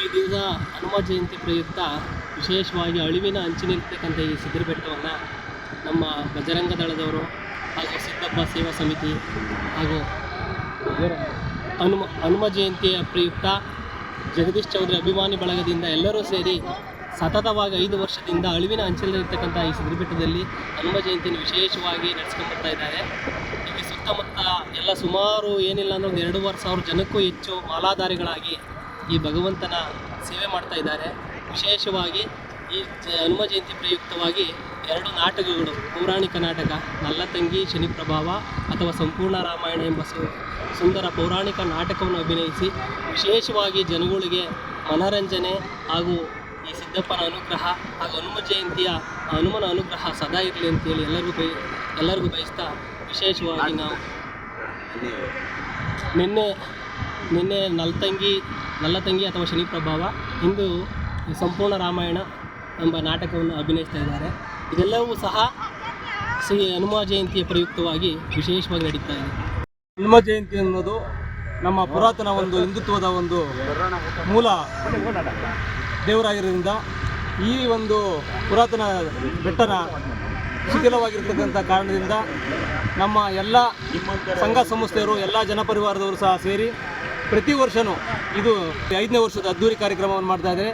ಈ ದಿವಸ ಹನುಮ ಜಯಂತಿ ಪ್ರಯುಕ್ತ ವಿಶೇಷವಾಗಿ ಅಳಿವಿನ ಅಂಚಿನಲ್ಲಿರ್ತಕ್ಕಂಥ ಈ ಸಿದ್ಧರ ಬೆಟ್ಟವನ್ನು ನಮ್ಮ ಬಜರಂಗ ದಳದವರು ಹಾಗೂ ಸಿದ್ದಪ್ಪ ಸೇವಾ ಸಮಿತಿ ಹಾಗೂ ಹನುಮ ಹನುಮ ಜಯಂತಿಯ ಪ್ರಯುಕ್ತ ಜಗದೀಶ್ ಚೌಧರಿ ಅಭಿಮಾನಿ ಬಳಗದಿಂದ ಎಲ್ಲರೂ ಸೇರಿ ಸತತವಾಗಿ ಐದು ವರ್ಷದಿಂದ ಅಳಿವಿನ ಅಂಚಲಿರ್ತಕ್ಕಂಥ ಈ ಸಿದ್ಧರ ಬೆಟ್ಟದಲ್ಲಿ ಹನುಮ ಜಯಂತಿಯನ್ನು ವಿಶೇಷವಾಗಿ ನಡೆಸ್ಕೊಂಡು ಬರ್ತಾ ಇದ್ದಾರೆ. ಇಲ್ಲಿ ಸುತ್ತಮುತ್ತ ಎಲ್ಲ ಸುಮಾರು ಏನಿಲ್ಲ ಒಂದು ಎರಡೂವರೆ ಸಾವಿರ ಜನಕ್ಕೂ ಹೆಚ್ಚು ಮಾಲಾಧಾರಿಗಳಾಗಿ ಈ ಭಗವಂತನ ಸೇವೆ ಮಾಡ್ತಾ ಇದ್ದಾರೆ. ವಿಶೇಷವಾಗಿ ಈ ಹನುಮ ಜಯಂತಿ ಪ್ರಯುಕ್ತವಾಗಿ ಎರಡು ನಾಟಕಗಳು ಪೌರಾಣಿಕ ನಾಟಕ ನಲ್ಲತಂಗಿ ಶನಿ ಪ್ರಭಾವ ಅಥವಾ ಸಂಪೂರ್ಣ ರಾಮಾಯಣ ಎಂಬ ಸುಂದರ ಪೌರಾಣಿಕ ನಾಟಕವನ್ನು ಅಭಿನಯಿಸಿ ವಿಶೇಷವಾಗಿ ಜನಗಳಿಗೆ ಮನರಂಜನೆ ಹಾಗೂ ಈ ಸಿದ್ದಪ್ಪನ ಅನುಗ್ರಹ ಹಾಗೂ ಹನುಮ ಜಯಂತಿಯ ಹನುಮನ ಅನುಗ್ರಹ ಸದಾ ಇರಲಿ ಅಂತೇಳಿ ಎಲ್ಲರಿಗೂ ಬಯ ಎಲ್ಲರಿಗೂ ಬಯಸ್ತಾ ವಿಶೇಷವಾಗಿ ನಾವು. ನಿನ್ನೆ ನಿನ್ನೆ ನಲ್ತಂಗಿ ನಲ್ಲತಂಗಿ ಅಥವಾ ಶನಿ ಪ್ರಭಾವ ಇಂದು ಸಂಪೂರ್ಣ ರಾಮಾಯಣ ಎಂಬ ನಾಟಕವನ್ನು ಅಭಿನಯಿಸ್ತಾ ಇದ್ದಾರೆ. ಇದೆಲ್ಲವೂ ಸಹ ಶ್ರೀ ಹನುಮ ಜಯಂತಿಯ ಪ್ರಯುಕ್ತವಾಗಿ ವಿಶೇಷವಾಗಿ ನಡೀತಾ ಇದೆ. ಹನುಮ ಜಯಂತಿ ಅನ್ನೋದು ನಮ್ಮ ಪುರಾತನ ಒಂದು ಹಿಂದುತ್ವದ ಒಂದು ಮೂಲ ದೇವರಾಗಿರೋದ್ರಿಂದ ಈ ಒಂದು ಪುರಾತನ ಬೆಟ್ಟನ ಶಿಥಿಲವಾಗಿರ್ತಕ್ಕಂಥ ಕಾರಣದಿಂದ ನಮ್ಮ ಎಲ್ಲ ಸಂಘ ಸಂಸ್ಥೆಯವರು, ಎಲ್ಲ ಜನಪರಿವಾರದವರು ಸಹ ಸೇರಿ ಪ್ರತಿ ವರ್ಷವೂ ಇದು ಐದನೇ ವರ್ಷದ ಅದ್ದೂರಿ ಕಾರ್ಯಕ್ರಮವನ್ನು ಮಾಡ್ತಾ ಇದ್ದಾರೆ.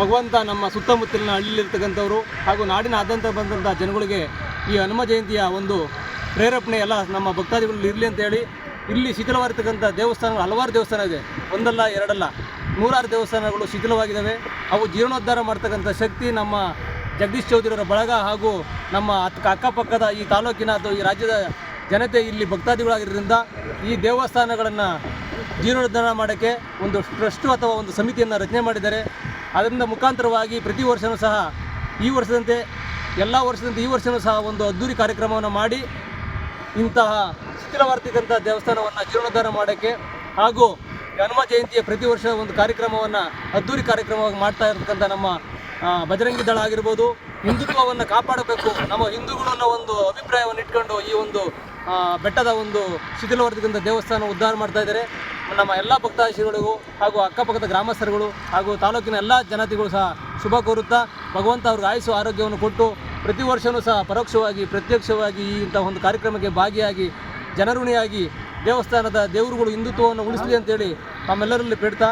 ಭಗವಂತ ನಮ್ಮ ಸುತ್ತಮುತ್ತಲಿನ ಹಳ್ಳಿಲಿರ್ತಕ್ಕಂಥವ್ರು ಹಾಗೂ ನಾಡಿನಾದ್ಯಂತ ಬಂದಂಥ ಜನಗಳಿಗೆ ಈ ಹನುಮ ಜಯಂತಿಯ ಒಂದು ಪ್ರೇರೇಪಣೆ ಎಲ್ಲ ನಮ್ಮ ಭಕ್ತಾದಿಗಳಲ್ಲಿ ಇರಲಿ ಅಂತೇಳಿ ಇಲ್ಲಿ ಶಿಥಿಲವಾಗಿರ್ತಕ್ಕಂಥ ದೇವಸ್ಥಾನಗಳು ಹಲವಾರು ದೇವಸ್ಥಾನ ಇದೆ. ಒಂದಲ್ಲ, ಎರಡಲ್ಲ, ನೂರಾರು ದೇವಸ್ಥಾನಗಳು ಶಿಥಿಲವಾಗಿದ್ದಾವೆ. ಅವು ಜೀರ್ಣೋದ್ಧಾರ ಮಾಡ್ತಕ್ಕಂಥ ಶಕ್ತಿ ನಮ್ಮ ಜಗದೀಶ್ ಚೌಧರಿಯವರ ಬಳಗ ಹಾಗೂ ನಮ್ಮ ಅಕ್ಕ ಅಕ್ಕಪಕ್ಕದ ಈ ತಾಲೂಕಿನ ಅಥವಾ ಈ ರಾಜ್ಯದ ಜನತೆ ಇಲ್ಲಿ ಭಕ್ತಾದಿಗಳಾಗಿರೋದ್ರಿಂದ ಈ ದೇವಸ್ಥಾನಗಳನ್ನು ಜೀರ್ಣೋದ್ಧಾರ ಮಾಡೋಕ್ಕೆ ಒಂದು ಟ್ರಸ್ಟು ಅಥವಾ ಒಂದು ಸಮಿತಿಯನ್ನು ರಚನೆ ಮಾಡಿದ್ದಾರೆ. ಅದರಿಂದ ಮುಖಾಂತರವಾಗಿ ಪ್ರತಿ ವರ್ಷವೂ ಸಹ ಈ ವರ್ಷದಂತೆ, ಎಲ್ಲ ವರ್ಷದಂತೆ ಈ ವರ್ಷವೂ ಸಹ ಒಂದು ಅದ್ದೂರಿ ಕಾರ್ಯಕ್ರಮವನ್ನು ಮಾಡಿ, ಇಂತಹ ಶಿಥಿಲವಾರ್ತಿಕಂಥ ದೇವಸ್ಥಾನವನ್ನು ಜೀರ್ಣೋದ್ಧಾರ ಮಾಡೋಕ್ಕೆ ಹಾಗೂ ಹನುಮ ಜಯಂತಿಯ ಪ್ರತಿ ವರ್ಷ ಒಂದು ಕಾರ್ಯಕ್ರಮವನ್ನು ಅದ್ದೂರಿ ಕಾರ್ಯಕ್ರಮವಾಗಿ ಮಾಡ್ತಾ ಇರತಕ್ಕಂಥ ನಮ್ಮ ಬಜರಂಗಿ ದಳ ಆಗಿರ್ಬೋದು, ಹಿಂದುತ್ವವನ್ನು ಕಾಪಾಡಬೇಕು, ನಮ್ಮ ಹಿಂದೂಗಳು ಅನ್ನೋ ಒಂದು ಅಭಿಪ್ರಾಯವನ್ನು ಇಟ್ಕೊಂಡು ಈ ಒಂದು ಬೆಟ್ಟದ ಒಂದು ಶಿಥಿಲವರ್ತಿಕಂಥ ದೇವಸ್ಥಾನ ಉದ್ಧಾರ ಮಾಡ್ತಾ ಇದ್ದಾರೆ. ನಮ್ಮ ಎಲ್ಲ ಭಕ್ತಾದಿಗಳಿಗೂ ಹಾಗೂ ಅಕ್ಕಪಕ್ಕದ ಗ್ರಾಮಸ್ಥರುಗಳು ಹಾಗೂ ತಾಲೂಕಿನ ಎಲ್ಲ ಜನತೆಗಳು ಸಹ ಶುಭ ಕೋರುತ್ತಾ ಭಗವಂತ ಅವ್ರಿಗೆ ಆಯುಸು ಆರೋಗ್ಯವನ್ನು ಕೊಟ್ಟು ಪ್ರತಿ ವರ್ಷವೂ ಸಹ ಪರೋಕ್ಷವಾಗಿ ಪ್ರತ್ಯಕ್ಷವಾಗಿ ಈ ಇಂಥ ಒಂದು ಕಾರ್ಯಕ್ರಮಕ್ಕೆ ಭಾಗಿಯಾಗಿ ಜನರುಣಿಯಾಗಿ ದೇವಸ್ಥಾನದ ದೇವರುಗಳು ಹಿಂದುತ್ವವನ್ನು ಉಳಿಸಲಿ ಅಂತೇಳಿ ತಮ್ಮೆಲ್ಲರಲ್ಲಿ ಬೇಡ್ತಾ